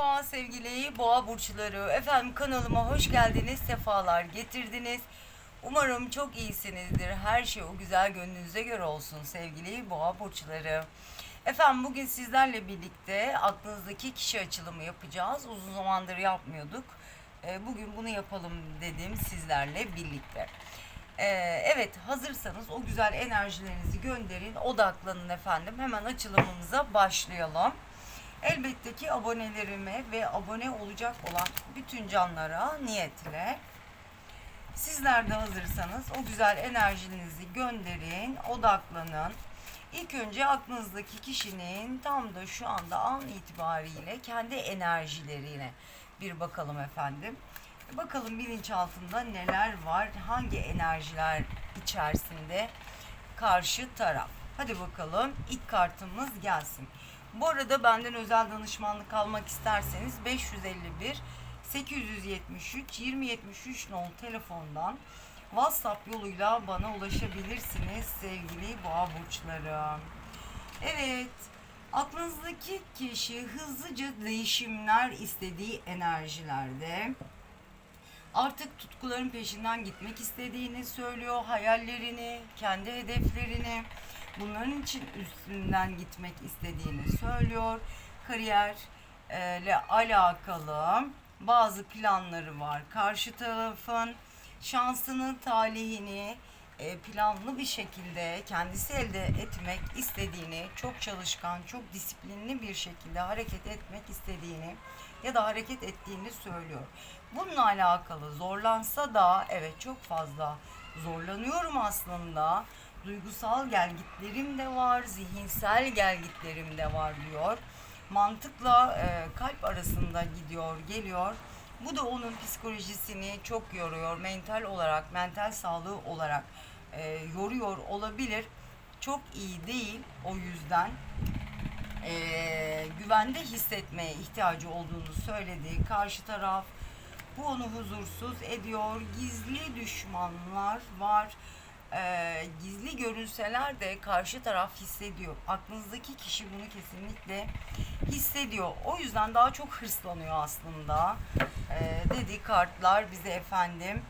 Merhaba sevgili boğa burçları. Efendim kanalıma hoş geldiniz, sefalar getirdiniz. Umarım çok iyisinizdir. Her şey o güzel gönlünüze göre olsun sevgili boğa burçları. Efendim bugün sizlerle birlikte aklınızdaki kişi açılımı yapacağız. Uzun zamandır yapmıyorduk. Ee, Bugün bunu yapalım dedim sizlerle birlikte. Ee, evet hazırsanız o güzel enerjilerinizi gönderin, odaklanın efendim. Hemen açılımımıza başlayalım. Elbette ki abonelerime ve abone olacak olan bütün canlara niyetle sizler de hazırsanız o güzel enerjinizi gönderin, odaklanın. İlk önce aklınızdaki kişinin tam da şu anda an itibariyle kendi enerjilerine bir bakalım efendim. Bakalım bilinçaltında neler var, hangi enerjiler içerisinde karşı taraf. Hadi bakalım ilk kartımız gelsin. Bu arada benden özel danışmanlık almak isterseniz 551 873 2073 nol telefondan WhatsApp yoluyla bana ulaşabilirsiniz sevgili boğa burçları. Evet, aklınızdaki kişi hızlıca değişimler istediği enerjilerde artık tutkuların peşinden gitmek istediğini söylüyor, hayallerini, kendi hedeflerini bunların için üstünden gitmek istediğini söylüyor. Kariyerle alakalı bazı planları var. Karşı tarafın şansını, talihini e, planlı bir şekilde kendisi elde etmek istediğini, çok çalışkan, çok disiplinli bir şekilde hareket etmek istediğini ya da hareket ettiğini söylüyor. Bununla alakalı zorlansa da evet çok fazla zorlanıyorum aslında. Duygusal gelgitlerim de var, zihinsel gelgitlerim de var diyor. Mantıkla e, kalp arasında gidiyor, geliyor. Bu da onun psikolojisini çok yoruyor. Mental olarak, mental sağlığı olarak e, yoruyor olabilir. Çok iyi değil o yüzden e, güvende hissetmeye ihtiyacı olduğunu söyledi. Karşı taraf bu onu huzursuz ediyor. Gizli düşmanlar var. E, gizli görünseler de karşı taraf hissediyor. Aklınızdaki kişi bunu kesinlikle hissediyor. O yüzden daha çok hırslanıyor aslında. E, dedi kartlar bize efendim.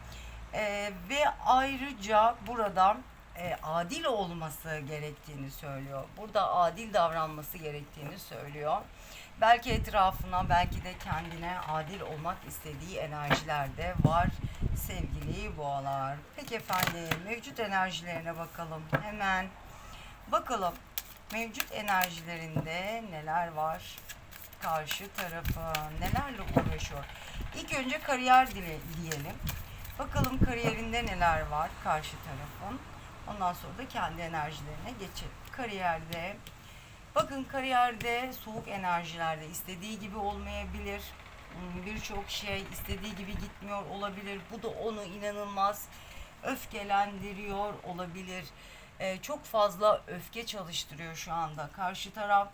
E, ve ayrıca burada e, adil olması gerektiğini söylüyor. Burada adil davranması gerektiğini söylüyor. Belki etrafına, belki de kendine adil olmak istediği enerjiler de var sevgili boğalar. Peki efendim mevcut enerjilerine bakalım hemen. Bakalım mevcut enerjilerinde neler var? Karşı tarafı nelerle uğraşıyor? İlk önce kariyer dile, diyelim. Bakalım kariyerinde neler var karşı tarafın. Ondan sonra da kendi enerjilerine geçelim. Kariyerde bakın kariyerde soğuk enerjilerde istediği gibi olmayabilir. Hmm, Birçok şey istediği gibi gitmiyor olabilir. Bu da onu inanılmaz öfkelendiriyor olabilir. Ee, çok fazla öfke çalıştırıyor şu anda. Karşı taraf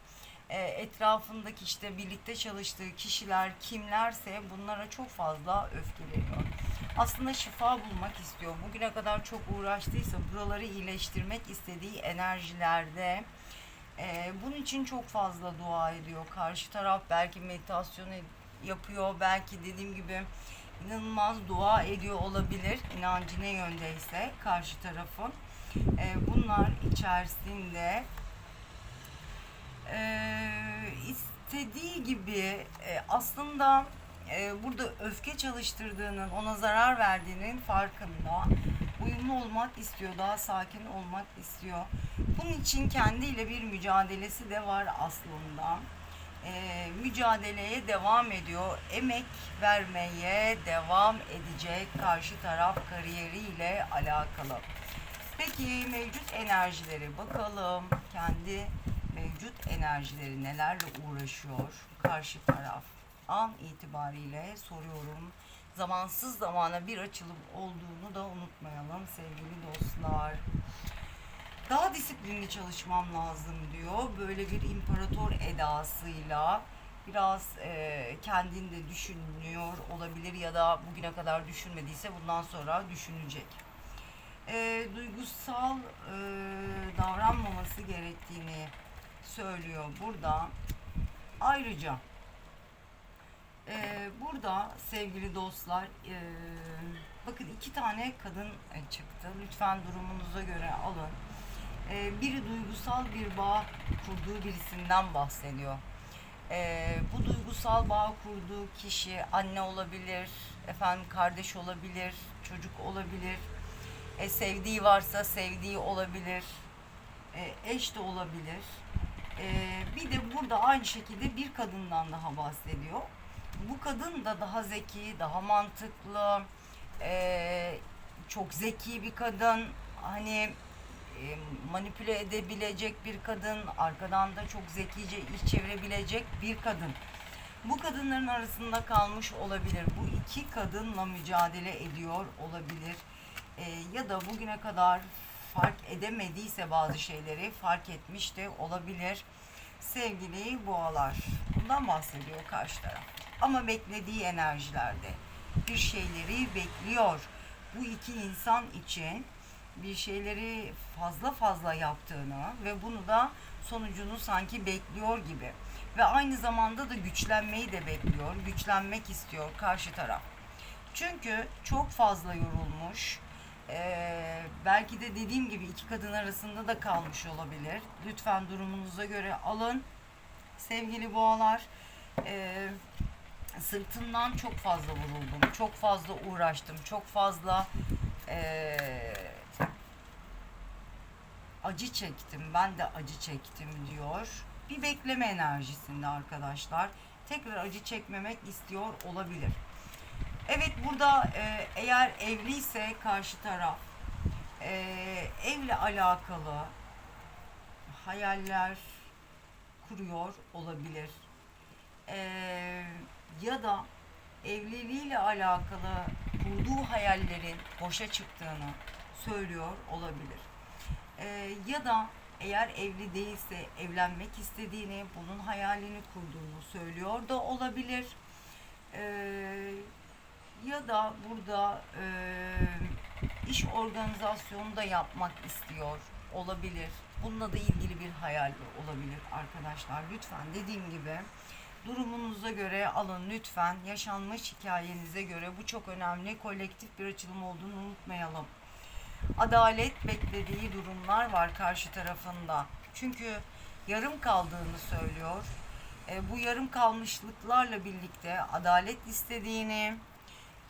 e, etrafındaki işte birlikte çalıştığı kişiler kimlerse bunlara çok fazla öfkeleniyor. Aslında şifa bulmak istiyor. Bugüne kadar çok uğraştıysa buraları iyileştirmek istediği enerjilerde e, bunun için çok fazla dua ediyor. Karşı taraf belki meditasyon ed- yapıyor. Belki dediğim gibi inanılmaz dua ediyor olabilir. İnancı ne yöndeyse karşı tarafın. E, bunlar içerisinde e, istediği gibi e, aslında e, burada öfke çalıştırdığının, ona zarar verdiğinin farkında. Uyumlu olmak istiyor, daha sakin olmak istiyor. Bunun için kendiyle bir mücadelesi de var aslında. E, mücadeleye devam ediyor. Emek vermeye devam edecek karşı taraf kariyeriyle alakalı. Peki mevcut enerjileri bakalım. Kendi mevcut enerjileri nelerle uğraşıyor karşı taraf? An itibariyle soruyorum. Zamansız zamana bir açılım olduğunu da unutmayalım sevgili dostlar. Daha disiplinli çalışmam lazım diyor. Böyle bir imparator edasıyla biraz e, kendini de düşünüyor olabilir ya da bugüne kadar düşünmediyse bundan sonra düşünecek e, duygusal e, davranmaması gerektiğini söylüyor burada. Ayrıca burada sevgili dostlar e, bakın iki tane kadın çıktı. Lütfen durumunuza göre alın. E, biri duygusal bir bağ kurduğu birisinden bahsediyor. E, bu duygusal bağ kurduğu kişi anne olabilir, efendim kardeş olabilir, çocuk olabilir. E, sevdiği varsa sevdiği olabilir. E, eş de olabilir. E, bir de burada aynı şekilde bir kadından daha bahsediyor. Bu kadın da daha zeki, daha mantıklı, e, çok zeki bir kadın. Hani e, manipüle edebilecek bir kadın, arkadan da çok zekice iş çevirebilecek bir kadın. Bu kadınların arasında kalmış olabilir. Bu iki kadınla mücadele ediyor olabilir. E, ya da bugüne kadar fark edemediyse bazı şeyleri fark etmiş de olabilir. Sevgili boğalar. Bundan bahsediyor karşı taraf. Ama beklediği enerjilerde bir şeyleri bekliyor. Bu iki insan için bir şeyleri fazla fazla yaptığını ve bunu da sonucunu sanki bekliyor gibi. Ve aynı zamanda da güçlenmeyi de bekliyor. Güçlenmek istiyor karşı taraf. Çünkü çok fazla yorulmuş. Ee, belki de dediğim gibi iki kadın arasında da kalmış olabilir. Lütfen durumunuza göre alın. Sevgili boğalar, ee, sırtından çok fazla vuruldum. Çok fazla uğraştım. Çok fazla ee, acı çektim. Ben de acı çektim diyor. Bir bekleme enerjisinde arkadaşlar. Tekrar acı çekmemek istiyor olabilir. Evet burada e, eğer evliyse karşı taraf e, evle alakalı hayaller kuruyor olabilir. E, ya da evliliğiyle alakalı kurduğu hayallerin boşa çıktığını söylüyor olabilir. E, ya da eğer evli değilse evlenmek istediğini, bunun hayalini kurduğunu söylüyor da olabilir. Eee ya da burada e, iş organizasyonu da yapmak istiyor olabilir. Bununla da ilgili bir hayal olabilir arkadaşlar. Lütfen dediğim gibi durumunuza göre alın lütfen. Yaşanmış hikayenize göre bu çok önemli. Kolektif bir açılım olduğunu unutmayalım. Adalet beklediği durumlar var karşı tarafında. Çünkü yarım kaldığını söylüyor. E, bu yarım kalmışlıklarla birlikte adalet istediğini,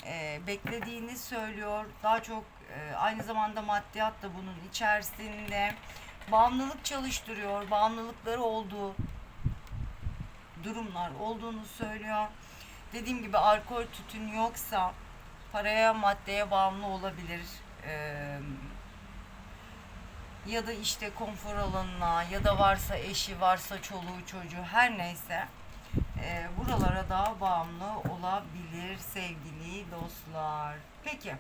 e, beklediğini söylüyor. Daha çok e, aynı zamanda maddiyat da bunun içerisinde. Bağımlılık çalıştırıyor. Bağımlılıkları olduğu durumlar olduğunu söylüyor. Dediğim gibi alkol tütün yoksa paraya maddeye bağımlı olabilir. Ee, ya da işte konfor alanına ya da varsa eşi varsa çoluğu çocuğu her neyse e, buralara da bağımlı olabilir sevgili dostlar. Peki.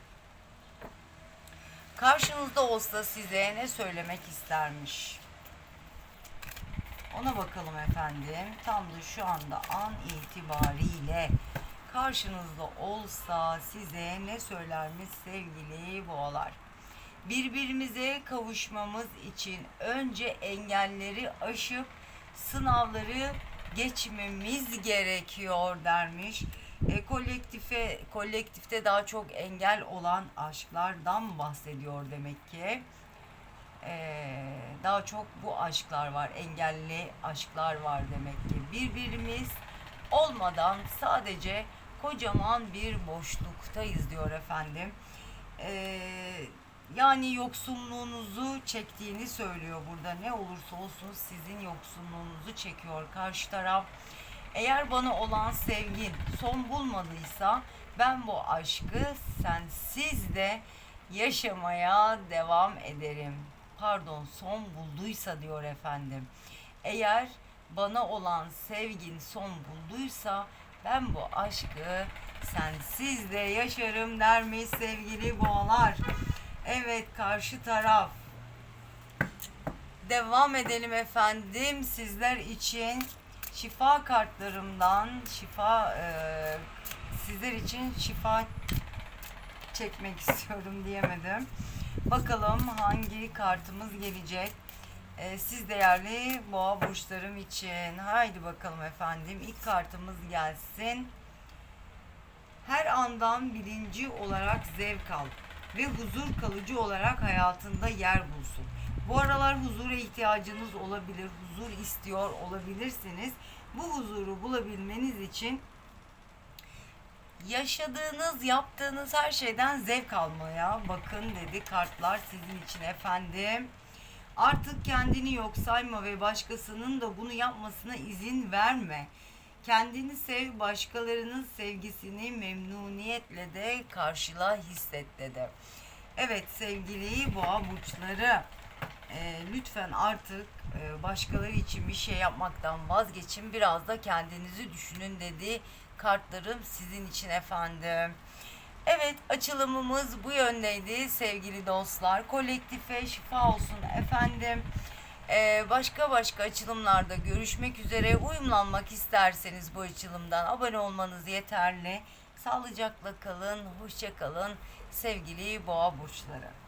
Karşınızda olsa size ne söylemek istermiş? Ona bakalım efendim. Tam da şu anda an itibariyle karşınızda olsa size ne söylermiş sevgili boğalar? Birbirimize kavuşmamız için önce engelleri aşıp sınavları geçmemiz gerekiyor dermiş. E, kolektife kolektifte daha çok engel olan aşklardan bahsediyor demek ki. E, daha çok bu aşklar var, engelli aşklar var demek ki. Birbirimiz olmadan sadece kocaman bir boşluktayız diyor efendim. Eee yani yoksunluğunuzu çektiğini söylüyor burada. Ne olursa olsun sizin yoksunluğunuzu çekiyor karşı taraf. Eğer bana olan sevgin son bulmadıysa ben bu aşkı sensiz de yaşamaya devam ederim. Pardon son bulduysa diyor efendim. Eğer bana olan sevgin son bulduysa ben bu aşkı sensiz de yaşarım dermiş sevgili boğalar. Evet karşı taraf. Devam edelim efendim. Sizler için şifa kartlarımdan şifa e, sizler için şifa çekmek istiyorum diyemedim. Bakalım hangi kartımız gelecek. E, siz değerli boğa burçlarım için. Haydi bakalım efendim. İlk kartımız gelsin. Her andan bilinci olarak zevk al ve huzur kalıcı olarak hayatında yer bulsun. Bu aralar huzura ihtiyacınız olabilir, huzur istiyor olabilirsiniz. Bu huzuru bulabilmeniz için yaşadığınız, yaptığınız her şeyden zevk almaya bakın dedi kartlar sizin için efendim. Artık kendini yok sayma ve başkasının da bunu yapmasına izin verme. Kendini sev, başkalarının sevgisini memnuniyetle de karşıla hisset dedi. Evet sevgili boğa burçları e, lütfen artık e, başkaları için bir şey yapmaktan vazgeçin. Biraz da kendinizi düşünün dedi kartlarım sizin için efendim. Evet açılımımız bu yöndeydi sevgili dostlar. Kolektife şifa olsun efendim. Ee, başka başka açılımlarda görüşmek üzere. Uyumlanmak isterseniz bu açılımdan abone olmanız yeterli. Sağlıcakla kalın, hoşça kalın sevgili boğa burçları.